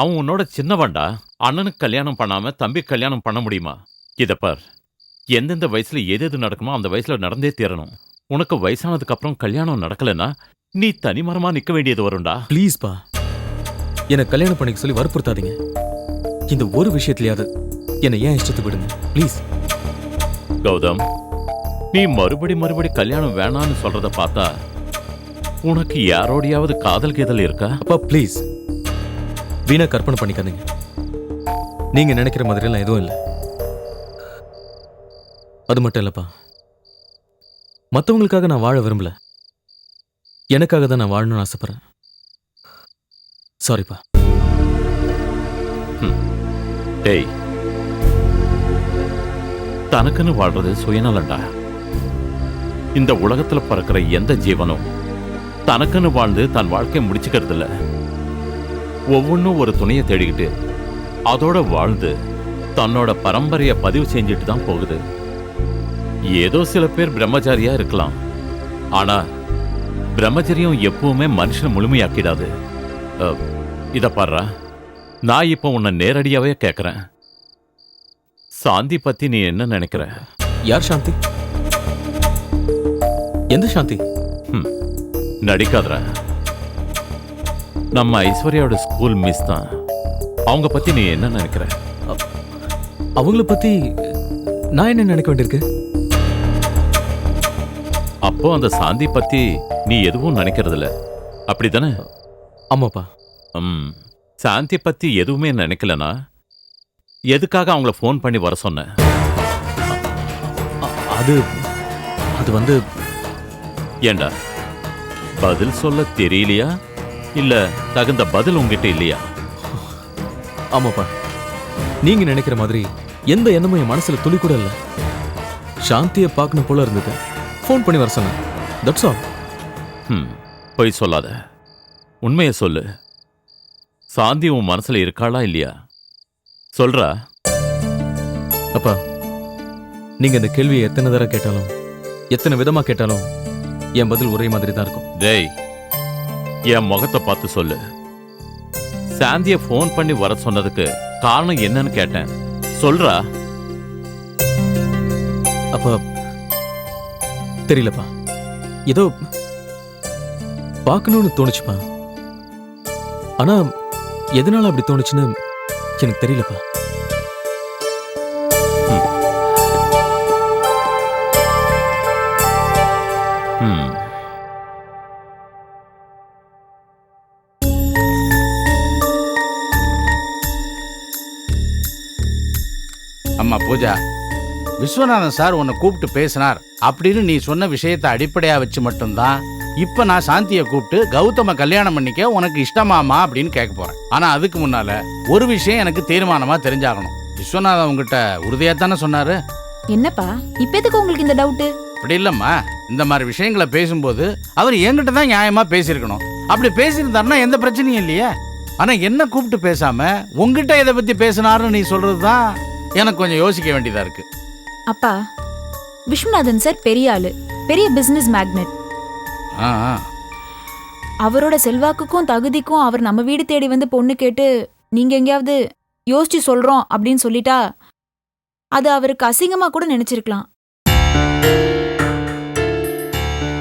அவன் உன்னோட சின்னவன்டா. அண்ணனுக்கு கல்யாணம் பண்ணாம தம்பி கல்யாணம் பண்ண முடியுமா? இத பார். எந்தெந்த வயசுல எது எது நடக்குமோ அந்த வயசுல நடந்தே தீரணும். உனக்கு வயசானதுக்கு அப்புறம் கல்யாணம் நடக்கலன்னா நீ தனிமரமா நிக்க வேண்டியது வரும்டா. ப்ளீஸ்ப்பா. என்னை கல்யாணம் பண்ணிக்க சொல்லி வற்புறுத்தாதீங்க. இந்த ஒரு விஷயத்துலயாவது என்னை ஏன் இஷ்டத்துக்கு விடுங்க? ப்ளீஸ். கௌதம் நீ மறுபடி மறுபடி கல்யாணம் வேணான்னு சொல்றத பார்த்தா உனக்கு யாரோடையாவது காதல் கீதல் இருக்கா? அப்பா ப்ளீஸ். வீணா கற்பனை பண்ணிக்காதீங்க. நீங்க நினைக்கிற மாதிரிலாம் எதுவும் இல்லை. அது மட்டும் இல்லப்பா. மற்றவங்களுக்காக நான் வாழ விரும்பல. எனக்காக தான் நான் வாழணும்னு ஆசைப்படுறேன். சாரிப்பா டேய். தனக்குன்னு வாழ்றது சுயநலண்டா இந்த உலகத்துல பிறக்கிற எந்த ஜீவனும் தனக்குன்னு வாழ்ந்து தன் வாழ்க்கையை முடிச்சுக்கிறது இல்ல ஒவ்வொன்றும் ஒரு துணையை தேடிக்கிட்டு அதோட வாழ்ந்து தன்னோட பரம்பரையை பதிவு செஞ்சுட்டு தான் போகுது. ஏதோ சில பேர் பிரம்மச்சாரியா இருக்கலாம். ஆனா பிரம்மச்சரியம் எப்பவுமே மனுஷனை முழுமையாக்கிடாது. இத பாருடா. நான் இப்போ உன்னை நேரடியாவே கேட்கறேன் சாந்தி பத்தி நீ என்ன நினைக்கிற? யார் சாந்தி? எந்த சாந்தி? நடிக்காதடா. நம்ம ஐஸ்வர்யாவோட ஸ்கூல் மிஸ் தான். அவங்க பத்தி நீ என்ன நினைக்கிற? அவங்கள பத்தி நான் என்ன நினைக்க வேண்டியிருக்கு? அப்போ அந்த சாந்தி பத்தி நீ எதுவும் நினைக்கிறது இல்ல அப்படிதானே? ஆமாப்பா. ம். சாந்தி பத்தி எதுவுமே நினைக்கலனா? எதுக்காக அவங்கள ஃபோன் பண்ணி வர சொன்ன? அது அது வந்து ஏண்டா? பதில் சொல்ல தெரியலையா? இல்ல தகுந்த பதில் உங்ககிட்ட இல்லையா? ஆமாப்பா. நீங்க நினைக்கிற மாதிரி எந்த எண்ணமும் என் மனசுல துளி கூட இல்ல. சாந்தியை பார்க்கணும் போல இருந்தது. ஃபோன் பண்ணி வர சொன்னேன். தட்ஸ் ஆல் ம் பொய் சொல்லாத. உண்மையை சொல்லு. சாந்தி உன் மனசுல இருக்காளா இல்லையா? சொல்றா. அப்பா நீங்க இந்த கேள்வியை எத்தனை தடவை கேட்டாலும் எத்தனை விதமா கேட்டாலும் என் பதில் ஒரே மாதிரி தான் இருக்கும். டேய் என் முகத்தை பார்த்து சொல்லு. சாந்திய ஃபோன் பண்ணி வர சொன்னதுக்கு காரணம் என்னன்னு கேட்டேன். சொல்றா. அப்ப தெரியலப்பா. ஏதோ பார்க்கணும்னு தோணுச்சுப்பா. ஆனா எதனால அப்படி தோணுச்சுன்னு எனக்கு தெரியலப்பா. அம்மா பூஜா. விஸ்வநாதன் சார் உன்னை கூப்பிட்டு பேசினார். அப்படின்னு நீ சொன்ன விஷயத்தை அடிப்படையா வச்சு மட்டும்தான் இப்ப நான் சாந்தியை கூப்பிட்டு கௌதம கல்யாணம் பண்ணிக்க உனக்கு இஷ்டமாமா அப்படின்னு கேட்க போறேன். ஆனா அதுக்கு முன்னால ஒரு விஷயம் எனக்கு தீர்மானமா தெரிஞ்சாகணும். விஸ்வநாதன் உங்ககிட்ட உறுதியா தானே சொன்னாரு? என்னப்பா? இப்ப எதுக்கு உங்களுக்கு இந்த டவுட் அப்படி இல்லம்மா. இந்த மாதிரி விஷயங்களை பேசும்போது அவர் என்கிட்ட தான் நியாயமா பேசியிருக்கணும். அப்படி பேசியிருந்தாருன்னா எந்த பிரச்சனையும் இல்லையே. ஆனா என்ன கூப்பிட்டு பேசாம உங்ககிட்ட இதை பத்தி பேசினாருன்னு நீ சொல்றது தான் எனக்கு கொஞ்சம் யோசிக்க வேண்டியதா இருக்கு. அப்பா விஸ்வநாதன் சார் பெரிய ஆளு பெரிய பிசினஸ் மேக்னெட் ஆ ஆ. அவரோட செல்வாக்குக்கும் தகுதிக்கும் அவர் நம்ம வீடு தேடி வந்து பொண்ணு கேட்டு நீங்க எங்கேயாவது யோசிச்சு சொல்றோம் அப்படின்னு சொல்லிட்டா அது அவருக்கு அசிங்கமா கூட நினைச்சிருக்கலாம்.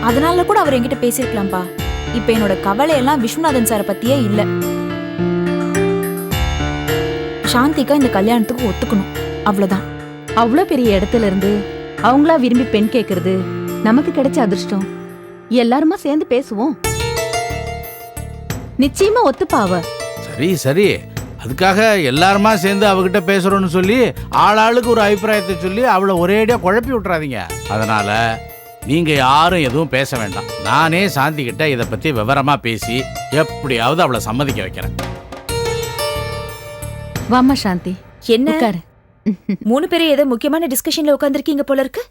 அதனால கூட அவர் என்கிட்ட பேசியிருக்கலாம்ப்பா இப்ப என்னோட கவலை எல்லாம் விஸ்வநாதன் சாரை பத்தியே இல்ல. சாந்திகா இந்த கல்யாணத்துக்கு ஒத்துக்கணும். அவ்வளவுதான். அவ்வளோ பெரிய இடத்துல இருந்து அவங்களா விரும்பி பெண் கேட்கறது நமக்கு கிடைச்ச அதிர்ஷ்டம். எல்லாருமா சேர்ந்து பேசுவோம். நிச்சயமா ஒத்துப்பா அவ. சரி சரி. அதுக்காக எல்லாருமா சேர்ந்து அவகிட்ட பேசுறோம்னு சொல்லி ஆளாளுக்கு ஒரு அபிப்பிராயத்தை சொல்லி அவளை ஒரேடியா குழப்பி விட்டுறாதீங்க. அதனால நீங்க யாரும் எதுவும் பேச வேண்டாம். நானே சாந்தி கிட்ட இதை பத்தி விவரமா பேசி எப்படியாவது அவளை சம்மதிக்க வைக்கிறேன். வாம்மா சாந்தி. என்ன? மூணு பேரும் ஏதோ முக்கியமான டிஸ்கஷன்ல உட்காந்துருக்கீங்க போல இருக்கு.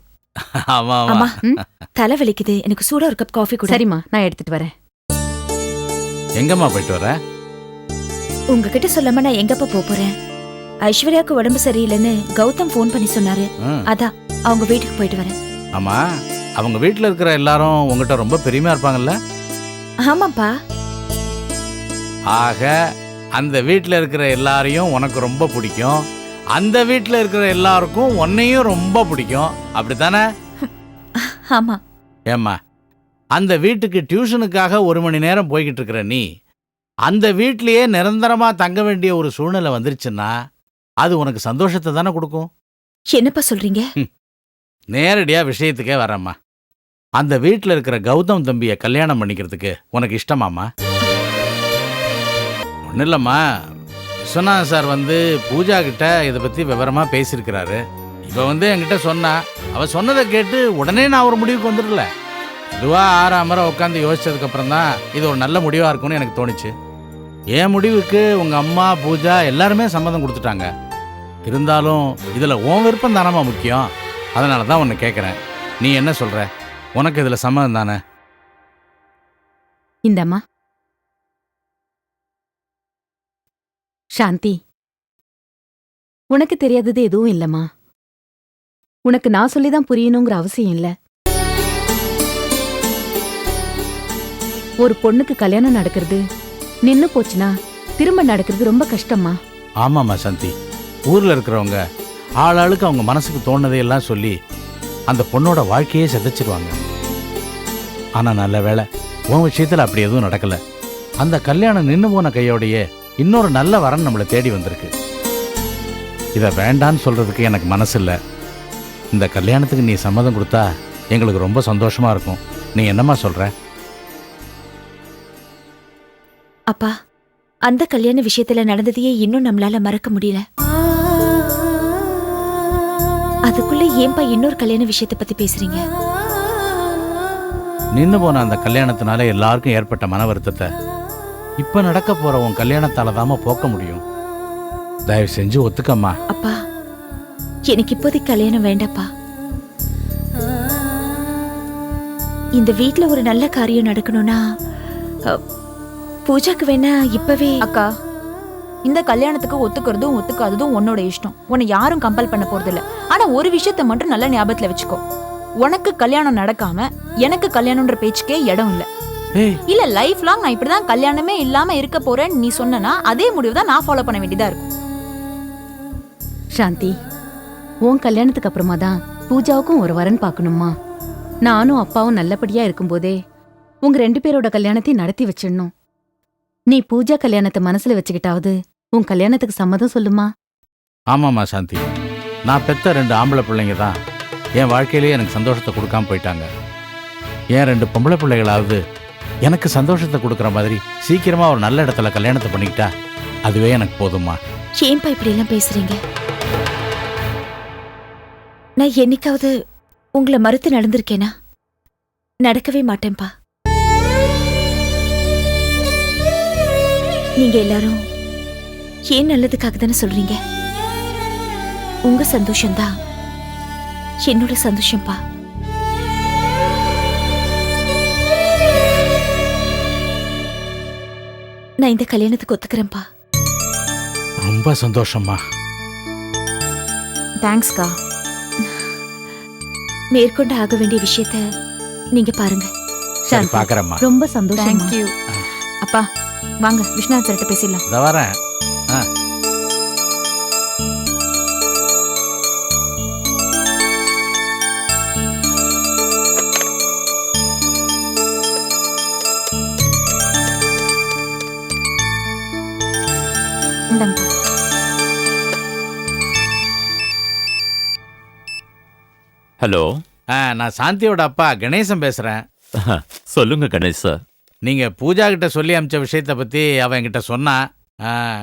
ஆமா ஆமா. அம்மா ம்? தலை வலிக்குது. எனக்கு சூடா ஒரு கப் காஃபி கூட. சரிம்மா நான் எடுத்துட்டு வரேன். எங்கம்மா போயிட்டு வர? உங்ககிட்ட சொல்லாம நான் எங்கப்பா போப் போறேன்? ஐஸ்வர்யாக்கு உடம்பு சரியில்லைன்னு கௌதம் ஃபோன் பண்ணி சொன்னாரு. அதான் அவங்க வீட்டுக்கு போயிட்டு வரேன். ஆமா அவங்க வீட்ல இருக்கிற எல்லாரும் உங்ககிட்ட ரொம்ப பெருமையா இருப்பாங்கல்ல? ஆமாப்பா. ஆக அந்த வீட்டில் இருக்கிற எல்லாரையும் உனக்கு ரொம்ப பிடிக்கும். அந்த வீட்டில் இருக்கிற எல்லாருக்கும் உன்னையும் ரொம்ப பிடிக்கும். அப்படித்தானே? ஆமா. ஏம்மா அந்த வீட்டுக்கு டியூஷனுக்காக ஒரு மணி நேரம் போய்கிட்டு இருக்கிற நீ அந்த வீட்லயே நிரந்தரமா தங்க வேண்டிய ஒரு சூழ்நிலை வந்துருச்சுன்னா அது உனக்கு சந்தோஷத்தை தானே கொடுக்கும்? என்னப்பா சொல்றீங்க? நேரடியா விஷயத்துக்கே வரேம்மா. அந்த வீட்டில் இருக்கிற கௌதம் தம்பியை கல்யாணம் பண்ணிக்கிறதுக்கு உனக்கு இஷ்டமாம்மா? ஒன்றும் இல்லைம்மா விஸ்வநாதன் சார் வந்து பூஜா கிட்ட இதை பற்றி விவரமாக பேசியிருக்கிறாரு. இப்போ வந்து என்கிட்ட சொன்னா அவ சொன்னதை கேட்டு உடனே நான் ஒரு முடிவுக்கு வந்துடல. இதுவாக ஆறாமரை உட்காந்து யோசிச்சதுக்கப்புறம் தான் இது ஒரு நல்ல முடிவாக இருக்கும்னு எனக்கு தோணுச்சு. என் முடிவுக்கு உங்கள் அம்மா பூஜா எல்லாருமே சம்மதம் கொடுத்துட்டாங்க. இருந்தாலும் இதில் உன் விருப்பம் தானம்மா முக்கியம். அதனால தான் உன்னை கேட்குறேன் நீ என்ன சொல்கிற உனக்கு இதில் சம்மதம் தானே? இந்தம்மா. சாந்தி. உனக்கு தெரியாதது எதுவும் இல்லம்மா. உனக்கு நான் சொல்லிதான் புரியணுங்கிற அவசியம் இல்ல. ஒரு பொண்ணுக்கு கல்யாணம் நடக்கிறது நின்னு போச்சுன்னா திரும்ப நடக்கிறது ரொம்ப கஷ்டம்மா. ஆமாம்மா சந்தி. ஊரில் இருக்கிறவங்க ஆளாளுக்கு அவங்க மனசுக்கு தோணுதையெல்லாம் சொல்லி அந்த பொண்ணோட வாழ்க்கையே சிதைச்சிருவாங்க. ஆனால் நல்ல வேளை உன் விஷயத்தில் அப்படி எதுவும் நடக்கலை. அந்த கல்யாணம் நின்று போன கையோடையே இன்னொரு நல்ல வரன் நம்மளை தேடி வந்திருக்கு. இதை வேண்டான்னு சொல்கிறதுக்கு எனக்கு மனசு இல்லை இந்த கல்யாணத்துக்கு நீ சம்மதம் கொடுத்தா எங்களுக்கு ரொம்ப சந்தோஷமாக இருக்கும். நீ என்னம்மா சொல்கிற அப்பா அந்த கல்யாண விஷயத்துல நடந்ததையே இன்னும் நம்மளால மறக்க முடியல. அதுக்குள்ள ஏன்பா இன்னொரு கல்யாண விஷயத்தை பத்தி பேசுறீங்க? நின்று போன அந்த கல்யாணத்தினால எல்லாருக்கும் ஏற்பட்ட மன வருத்தத்தை இப்போ நடக்க போற உன் கல்யாணத்தால தாம போக்க முடியும். தயவு செஞ்சு ஒத்துக்கம்மா. அப்பா எனக்கு இப்போதைக்கு கல்யாணம் வேண்டாப்பா. இந்த வீட்ல ஒரு நல்ல காரியம் நடக்கணும்னா அ, பூஜாக்கு வேணா இப்பவே அக்கா இந்த கல்யாணத்துக்கு ஒத்துக்கிறதும் ஒத்துக்காததும் உன்னோட இஷ்டம். உன்னை யாரும் கம்பல் பண்ண போறது இல்ல ஆனா ஒரு விஷயத்த மட்டும் நல்ல ஞாபகத்துல வச்சுக்கோ. உனக்கு கல்யாணம் நடக்காம எனக்கு கல்யாணம்ன்ற பேச்சுக்கே இடம் இல்ல. இல்ல லைஃப் லாங் நான் இப்படிதான் கல்யாணமே இல்லாம இருக்க போறேன்னு நீ சொன்னனா அதே முடிவு தான் நான் ஃபாலோ பண்ண வேண்டியதா இருக்கும். சாந்தி உன் கல்யாணத்துக்கு அப்புறமா தான் பூஜாவுக்கும் ஒரு வரன் பார்க்கணுமா? நானும் அப்பாவும் நல்லபடியா இருக்கும்போதே உங்க ரெண்டு பேரோட கல்யாணத்தையும் நடத்தி வச்சிடணும். நீ பூஜா கல்யாணத்தை மனசுல வச்சுக்கிட்டாவது உன் கல்யாணத்துக்கு சம்மதம் சொல்லுமா? ஆமாம்மா சாந்தி. நான் பெத்த ரெண்டு ஆம்பளை பிள்ளைங்க தான். என் வாழ்க்கையிலேயே எனக்கு சந்தோஷத்தை கொடுக்காம போயிட்டாங்க. என் ரெண்டு பொம்பளை பிள்ளைகளாவது எனக்கு சந்தோஷத்தை கொடுக்குற மாதிரி சீக்கிரமா ஒரு நல்ல இடத்துல கல்யாணத்தை பண்ணிக்கிட்டா அதுவே எனக்கு போதும்மா. ஏன்பா இப்படி எல்லாம் பேசுறீங்க? நான் என்னைக்காவது உங்களை மறுத்து நடந்திருக்கேனா? நடக்கவே மாட்டேன்பா. நீங்க எல்லாரும் ஏன் நல்லதுக்காக தானே சொல்றீங்க? உங்க சந்தோஷம்தான் என்னோட சந்தோஷம்பா. நான் இந்த கல்யாணத்துக்கு ஒத்துக்கிறேன்ப்பா. ரொம்ப சந்தோஷம்மா. தேங்க்ஸ்க்கா மேற்கொண்டு ஆக வேண்டிய விஷயத்த நீங்க பாருங்க. சரி ரொம்ப சந்தோஷம் தேங்க்யூ அப்பா வாங்க விஸ்வநாத் சார்கிட்ட பேசிடலாம். இதை வரேன். இந்தாங்கப்பா ஹலோ. ஆ நான் சாந்தியோட அப்பா கணேசன் பேசுகிறேன் சொல்லுங்க கணேஷ் சார். நீங்க பூஜா கிட்ட சொல்லி அமிச்ச விஷயத்த பத்தி அவ என்கிட்ட சொன்னா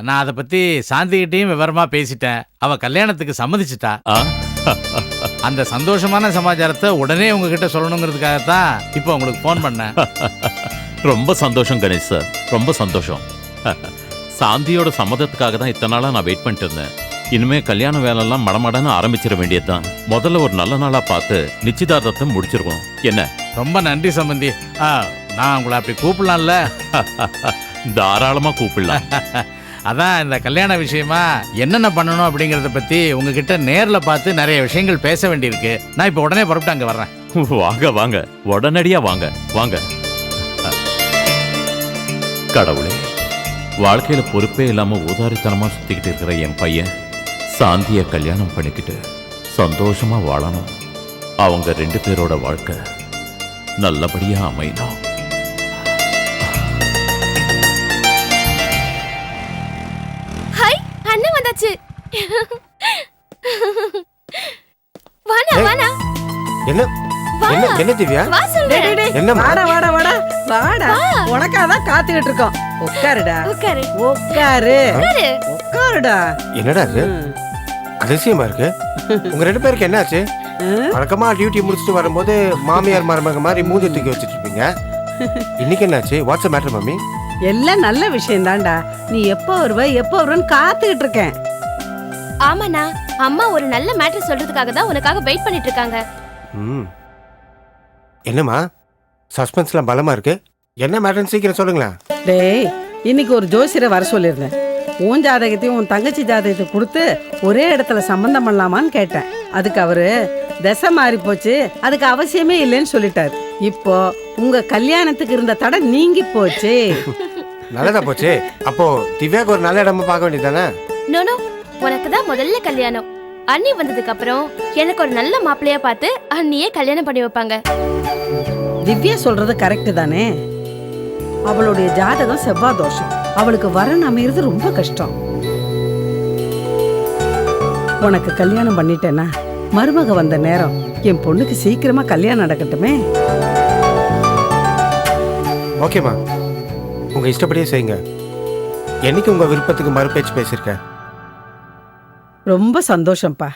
நான் அதை பத்தி சாந்தி கிட்டயும் விவரமா பேசிட்டேன். அவ கல்யாணத்துக்கு சம்மதிச்சிட்டா. அந்த சந்தோஷமான சமாச்சாரத்தை உடனே உங்ககிட்ட சொல்லணுங்கிறதுக்காக தான் இப்போ உங்களுக்கு ஃபோன் பண்ணேன். ரொம்ப சந்தோஷம் கணேஷ் சார். ரொம்ப சந்தோஷம். சாந்தியோட சம்மதத்துக்காக தான் இத்தனை நாளா நான் வெயிட் பண்ணிட்டு இருந்தேன். இனிமே கல்யாண வேலையெல்லாம் மடமடன்னு ஆரம்பிச்சிட வேண்டியதுதான். முதல்ல ஒரு நல்ல நாளா பார்த்து நிச்சயதார்த்தத்தை முடிச்சிருக்கோம் என்ன? ரொம்ப நன்றி சம்பந்தி. ஆ, நான் உங்களை அப்படி கூப்பிடலாம்ல? தாராளமா கூப்பிடலாம். அதான் இந்த கல்யாண விஷயமா என்னென்ன பண்ணணும் அப்படிங்கறத பத்தி உங்ககிட்ட நேர்ல பார்த்து நிறைய விஷயங்கள் பேச வேண்டியிருக்கு. நான் இப்போ உடனே புறப்பட்டு அங்க வர்றேன். வாங்க வாங்க. உடனடியா வாங்க. வாங்க. கடவுளே. வாழ்க்கையில பொறுப்பே இல்லாம ஊதாரித்தனமா சுத்திக்கிட்டு இருக்கிற என் பையன் சாந்திய கல்யாணம் பண்ணிக்கிட்டு சந்தோஷமா வாழணும் அவங்க ரெண்டு பேரோட வாழ்க்கை நல்லபடியா அமையணும் ஹாய் அண்ணன் வந்தாச்சு ஏய். வாடா என்ன. என்ன என்ன திவ்யா? வா சொல்றேன். என்னம்மா? வாடா வாடா வாடா. வாடா. உனக்காதான் காத்துக்கிட்டு இருக்கோம். உட்காருடா. உட்காரு. உட்காரு. உட்காரு. உட்காருடா. என்னடா இது. அதிசயமா இருக்கு. உங்க ரெண்டு பேருக்கு என்னாச்சு. வழக்கமா டியூட்டி முடிச்சுட்டு வரும்போது மாமியார் மருமக மாதிரி மூஞ்சி தூக்கி வச்சுட்டு இருப்பீங்க. இன்னைக்கு என்னாச்சு? What's up matter mummy? எல்லாம் நல்ல விஷயம் தான்டா நீ எப்போ வருவ எப்போ வருவன்னு காத்துக்கிட்டு இருக்கேன். ஆமாண்ணா. அம்மா ஒரு நல்ல மேட்டர் சொல்றதுக்காக தான் உனக்காக வெயிட் பண்ணிட்டு இருக்காங்க. ம். என்னம்மா? சஸ்பென்ஸ்லாம் பலமா இருக்கு? என்ன மேட்டர்னு சீக்கிரம் சொல்லுங்களேன். டேய் இன்னைக்கு ஒரு ஜோசியரை வர சொல்லியிருந்தேன். உன் ஜாதகத்தையும் உன் தங்கச்சி ஜாதகத்தை கொடுத்து ஒரே இடத்துல சம்பந்தம் பண்ணலாமான்னு கேட்டேன். அதுக்கு அவரு தசை மாறி போச்சு அதுக்கு அவசியமே இல்லைன்னு சொல்லிட்டாரு. இப்போ உங்க கல்யாணத்துக்கு இருந்த தடை நீங்கி போச்சு. நல்லதா போச்சு? அப்போ திவ்யாக்கு ஒரு நல்ல இடமா பார்க்க வேண்டியதானே நோனோ உனக்கு தான் முதல்ல கல்யாணம். அண்ணி வந்ததுக்கு அப்புறம் எனக்கு ஒரு நல்ல மாப்பிள்ளையா பார்த்து அண்ணியே கல்யாணம் பண்ணி வைப்பாங்க. திவ்யா சொல்றது கரெக்ட் தானே? அவளுடைய ஜாதகம் செவ்வாய் தோஷம். அவளுக்கு வரன் அமையிறது ரொம்ப கஷ்டம். உனக்கு கல்யாணம் பண்ணிட்டேன்னா மருமக வந்த நேரம் என் பொண்ணுக்கு சீக்கிரமா கல்யாணம் நடக்கட்டுமே. ஓகேம்மா. உங்க இஷ்டப்படியே செய்யுங்க. என்னைக்கு உங்க விருப்பத்துக்கு மறுபேச்சு பேசியிருக்கேன்? ரொம்ப சந்தோஷம்ப்பா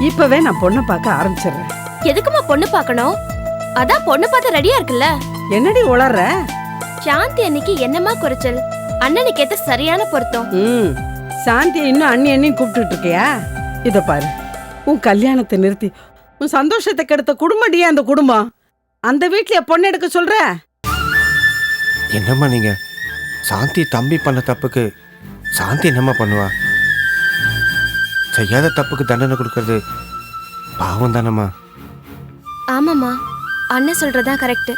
இப்பவே நான் பொண்ணை பார்க்க ஆரம்பிச்சிடுறேன். எதுக்குமா பொண்ணு பார்க்கணும்? அதான் பொண்ணு பார்த்து ரெடியா இருக்குல்ல? என்னடி உளர்ற? சாந்தி அன்னைக்கு என்னமா குறைச்சல்? அண்ணனுக்கு ஏத்த சரியான பொருத்தம். ம். சாந்தி இன்னும் அண்ணி அண்ணி கூப்பிட்டுட்டு இருக்கியா? இத பாரு. உன் கல்யாணத்தை நிறுத்தி. உன் சந்தோஷத்தை கெடுத்த குடும்படியே அந்த குடும்பம்? அந்த வீட்லயே பொண்ணு எடுக்க சொல்ற? என்னம்மா நீங்க? சாந்தி தம்பி பண்ண தப்புக்கு சாந்தி என்னம்மா பண்ணுவா? செய்யாத தப்புக்கு தண்டனை கொடுக்கறது பாவம் தானம்மா. ஆமாம்மா. அண்ணன் சொல்றதா கரெக்ட்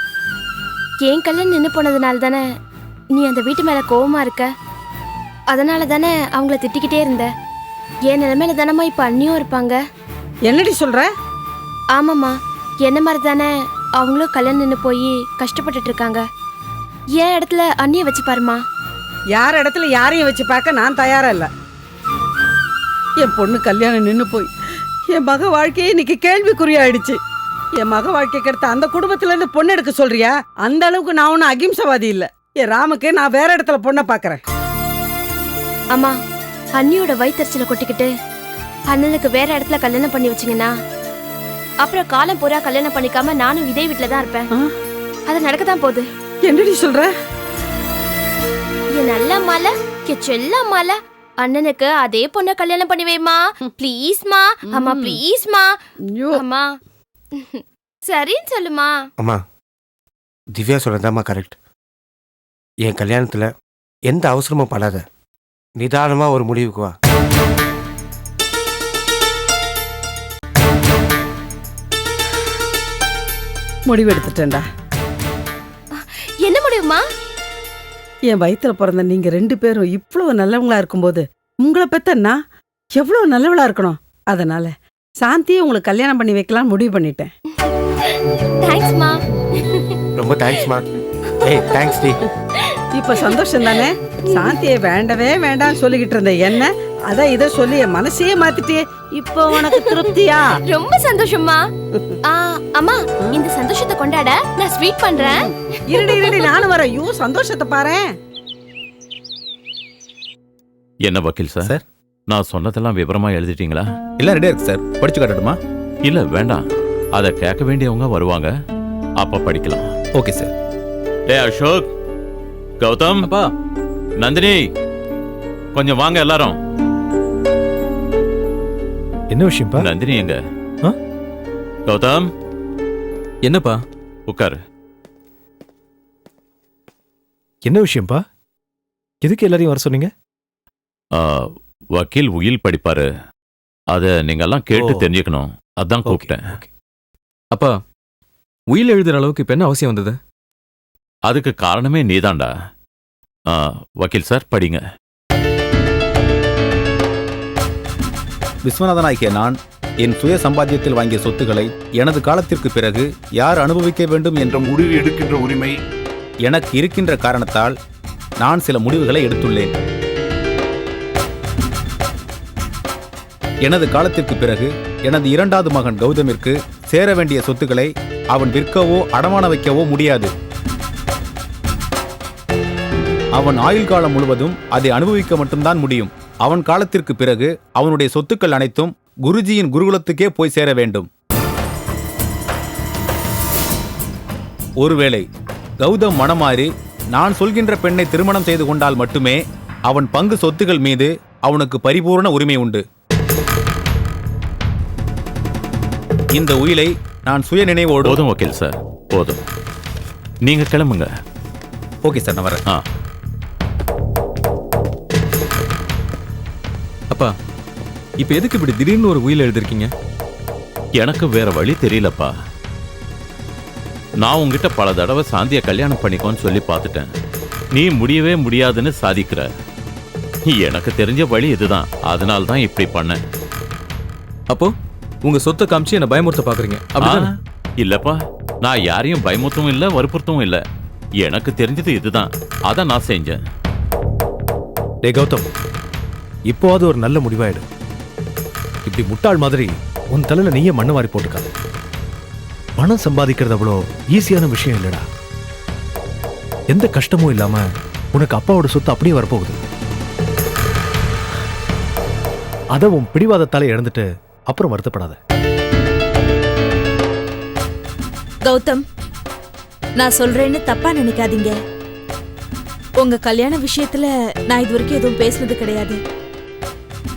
என் கல்யாணம் நின்று போனதுனால தானே நீ அந்த வீட்டு மேல கோவமா இருக்க? அதனால தானே அவங்கள திட்டிக்கிட்டே இருந்த? என் நிலைமையில தானம்மா இப்ப அண்ணியும் இருப்பாங்க? என்னடி சொல்ற? ஆமாம்மா. என்ன மாதிரி தானே அவங்களும் கல்யாணம் நின்று போய் கஷ்டப்பட்டுட்டு இருக்காங்க. என் இடத்துல அண்ணியை வச்சு பாருமா யார் இடத்துல யாரையும் வச்சு பார்க்க நான் தயாரா இல்ல. என் பொண்ணு கல்யாணம் நின்னு போய். என் மக வாழ்க்கையே இன்னைக்கு கேள்விக்குறியாயிடுச்சு. என் மக வாழ்க்கைக்கு அடுத்த அந்த குடும்பத்துல இருந்து பொண்ணு எடுக்க சொல்றியா? அந்த அளவுக்கு நான் ஒன்னும் அகிம்சவாதி இல்ல. என் ராமுக்கு நான் வேற இடத்துல பொண்ணை பாக்குறேன். அம்மா அண்ணியோட வயிற்றுச்சலை கொட்டிக்கிட்டு அண்ணனுக்கு வேற இடத்துல கல்யாணம் பண்ணி வச்சீங்கன்னா அப்புறம் காலம் பூரா கல்யாணம் பண்ணிக்காம நானும் இதே வீட்டில தான் இருப்பேன்? அது நடக்க தான் போகுது. என்னடி சொல்ற? என் நல்ல மாலை என் செல்ல மாலை அண்ணனுக்கு அதே பொண்ணை கல்யாணம் பண்ணி வைமா ப்ளீஸ்மா. அம்மா ம். ப்ளீஸ்மா. ஐயோ. அம்மா. சரின்னு சொல்லுமா. அம்மா திவ்யா சொல்றதாம்மா கரெக்ட் என் கல்யாணத்துல எந்த அவசரமும் படாத. நிதானமா ஒரு முடிவுக்கு வா. முடிவெடுத்துட்டேன்டா. என்ன முடியுமா என் வயித்துல பிறந்த நீங்க ரெண்டு பேரும் இவ்வளவு நல்லவங்களா இருக்கும்போது உங்களை பெத்தன்னா எவ்வளவு நல்லவளா இருக்கணும்? அதனால சாந்தியை உங்களுக்கு கல்யாணம் பண்ணி வைக்கலாம் முடிவு பண்ணிட்டேன். தேங்க்ஸ்மா ரொம்ப தேங்க்ஸ்மா ஏய் தேங்க்ஸ் டி. இப்ப சந்தோஷம் தானே? சாந்தியை வேண்டவே வேண்டாம்னு சொல்லிக்கிட்டு இருந்த என்ன அத இத சொல்லி என் மனசையே மாத்திட்டியே. இப்போ உனக்கு திருப்தியா? ரொம்ப சந்தோஷமா ஆ, அம்மா இந்த சந்தோஷத்தை கொண்டாட நான் ஸ்வீட் பண்றேன். இருடி இருடி நானும் வரேன். ஐயோ சந்தோஷத்தை பாரேன். என்ன வக்கீல் சார்? சார். நான் சொன்னதெல்லாம் விவரமா எழுதிட்டீங்களா? எல்லாம் ரெடியா இருக்கு சார். படிச்சு காட்டட்டுமா? இல்ல வேண்டாம். அதை கேட்க வேண்டியவங்க வருவாங்க. அப்ப படிக்கலாம். Okay sir. டே அசோக். கௌதம். அப்பா. நந்தினி கொஞ்சம் வாங்க எல்லாரும். என்ன விஷயம்ப்பா? நந்தினி எங்க? கௌதம். என்னப்பா? உட்காரு. என்ன விஷயம்ப்பா? எதுக்கு எல்லாரையும் வர சொன்னீங்க? ஆ, வக்கீல் உயில் படிப்பாரு. அத நீங்க எல்லாம் கேட்டு ஓ. தெரிஞ்சுக்கணும். அதான் ஓகே கூப்பிட்டேன். அப்பா உயில் எழுதுற அளவுக்கு இப்ப என்ன அவசியம் வந்தது? அதுக்கு காரணமே நீதான்டா. ஆ, வக்கீல் சார் படிங்க. விஸ்வநாதனாகிய நான் என் சுய சம்பாத்தியத்தில் வாங்கிய சொத்துக்களை எனது காலத்திற்கு பிறகு யார் அனுபவிக்க வேண்டும் என்ற முடிவு எடுக்கின்ற உரிமை. எனக்கு இருக்கின்ற காரணத்தால் நான் சில முடிவுகளை எடுத்துள்ளேன். எனது காலத்திற்கு பிறகு எனது இரண்டாவது மகன் கௌதமிற்கு சேர வேண்டிய சொத்துக்களை அவன் விற்கவோ அடமான வைக்கவோ முடியாது. அவன் ஆயுள் காலம் முழுவதும் அதை அனுபவிக்க மட்டும்தான் முடியும். அவன் காலத்திற்கு பிறகு அவனுடைய சொத்துக்கள் அனைத்தும் குருஜியின் குருகுலத்துக்கே போய் சேர வேண்டும். ஒருவேளை கௌதம் மனமாறி நான் சொல்கின்ற பெண்ணை திருமணம் செய்து கொண்டால் மட்டுமே அவன் பங்கு சொத்துகள் மீது அவனுக்கு பரிபூரண உரிமை உண்டு. இந்த உயிலை நான் சுய நினைவோடு போதும் வக்கீல் சார். போதும். நீங்க கிளம்புங்க. ஓகே சார் நான் வரேன். ஆ. அப்பா இப்போ எதுக்கு இப்படி திடீர்னு ஒரு உயில் எழுதிருக்கீங்க? எனக்கு வேற வழி தெரியலப்பா. நான் உங்ககிட்ட பல தடவை சாந்திய கல்யாணம் பண்ணிக்கோன்னு சொல்லி பார்த்துட்டேன். நீ முடியவே முடியாதுன்னு சாதிக்கிற. எனக்கு தெரிஞ்ச வழி இதுதான். அதனால தான் இப்படி பண்ணேன். அப்போ உங்க சொத்தை காமிச்சு என்ன பயமுறுத்த பாக்குறீங்க அப்படிதானே? இல்லப்பா. நான் யாரையும் பயமுறுத்தவும் இல்லை வற்புறுத்தவும் இல்லை. எனக்கு தெரிஞ்சது இதுதான். அதை நான் செஞ்சேன். டே கௌதம். இப்போவாது ஒரு நல்ல முடிவாயிடு. இப்படி முட்டாள் மாதிரி உன் தலையில நீயே மண்ணை வாரி போட்டுக்காது பணம் சம்பாதிக்கிறது அவ்வளோ ஈஸியான விஷயம் இல்லடா. எந்த கஷ்டமும் இல்லாம உனக்கு அப்பாவோட சொத்து அப்படியே வரப்போகுது. அதை உன் பிடிவாதத்தால இழந்துட்டு அப்புறம் வருத்தப்படாத. கௌதம் நான் சொல்றேன்னு தப்பா நினைக்காதீங்க. உங்க கல்யாண விஷயத்துல நான் இது வரைக்கும் எதுவும் பேசுனது கிடையாது.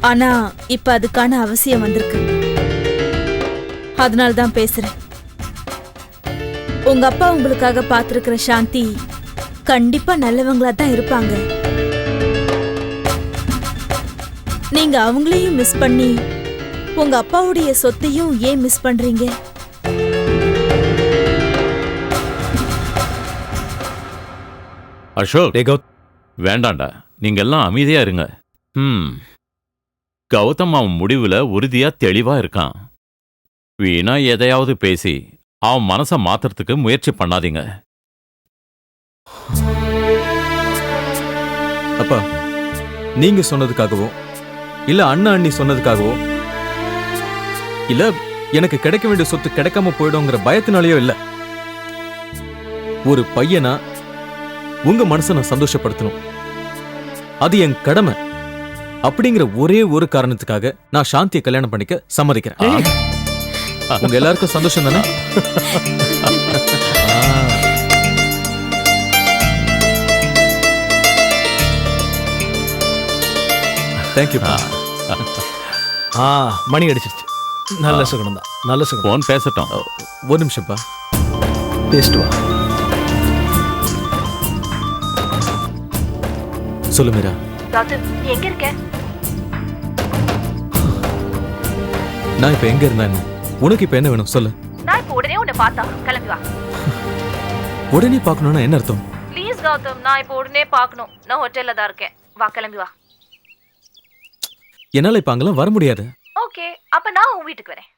ஆனா இப்ப அதுக்கான அவசியம் வந்திருக்கு. அதனால தான் பேசுறேன். உங்க அப்பா உங்களுக்காக பார்த்திருக்கிற சாந்தி கண்டிப்பா நல்லவங்களா தான் இருப்பாங்க. நீங்க அவங்களையும் மிஸ் பண்ணி உங்க அப்பாவுடைய சொத்தையும் ஏன் மிஸ் பண்றீங்க? அசோக். வேண்டாண்டா. நீங்க எல்லாம் அமைதியா இருங்க. ம் கௌதம் அவன் முடிவுல உறுதியா தெளிவா இருக்கான். வீணா எதையாவது பேசி அவன் மனசை மாத்துறதுக்கு முயற்சி பண்ணாதீங்க. அப்பா நீங்க சொன்னதுக்காகவோ இல்ல அண்ணா அண்ணி சொன்னதுக்காகவோ இல்ல எனக்கு கிடைக்க வேண்டிய சொத்து கிடைக்காம போயிடுங்கிற பயத்தினாலேயோ இல்ல. ஒரு பையனா உங்க மனசை நான் சந்தோஷப்படுத்தணும். அது என் கடமை. அப்படிங்கிற ஒரே ஒரு காரணத்துக்காக நான் சாந்தியை கல்யாணம் பண்ணிக்க சம்மதிக்கிறேன். உங்க எல்லாருக்கும் சந்தோஷம் தானே? தேங்க்யூ ஆ மணி அடிச்சிருச்சு. நல்ல சுகனம் தான் நல்ல சுகனம். போன் பேசட்டும். ஒரு நிமிஷம்ப்பா பேசிட்டு வா. சொல்லு மீரா. எங்க இருக்க? நான் இப்ப எங்க இருந்தா என்ன உனக்கு இப்ப என்ன வேணும்? சொல்லு. நான் இப்போ உடனே உன்னை பார்த்தா. கிளம்பி வா. உடனே பார்க்கணும்னா என்ன அர்த்தம்? ப்ளீஸ் கௌதம் நான் இப்போ உடனே பார்க்கணும். நான் ஹோட்டல்ல தான் இருக்கேன். வா கிளம்பி வா. என்னால இப்ப அங்கெல்லாம் வர முடியாது. ஓகே அப்ப நான் உன் வீட்டுக்கு வரேன்.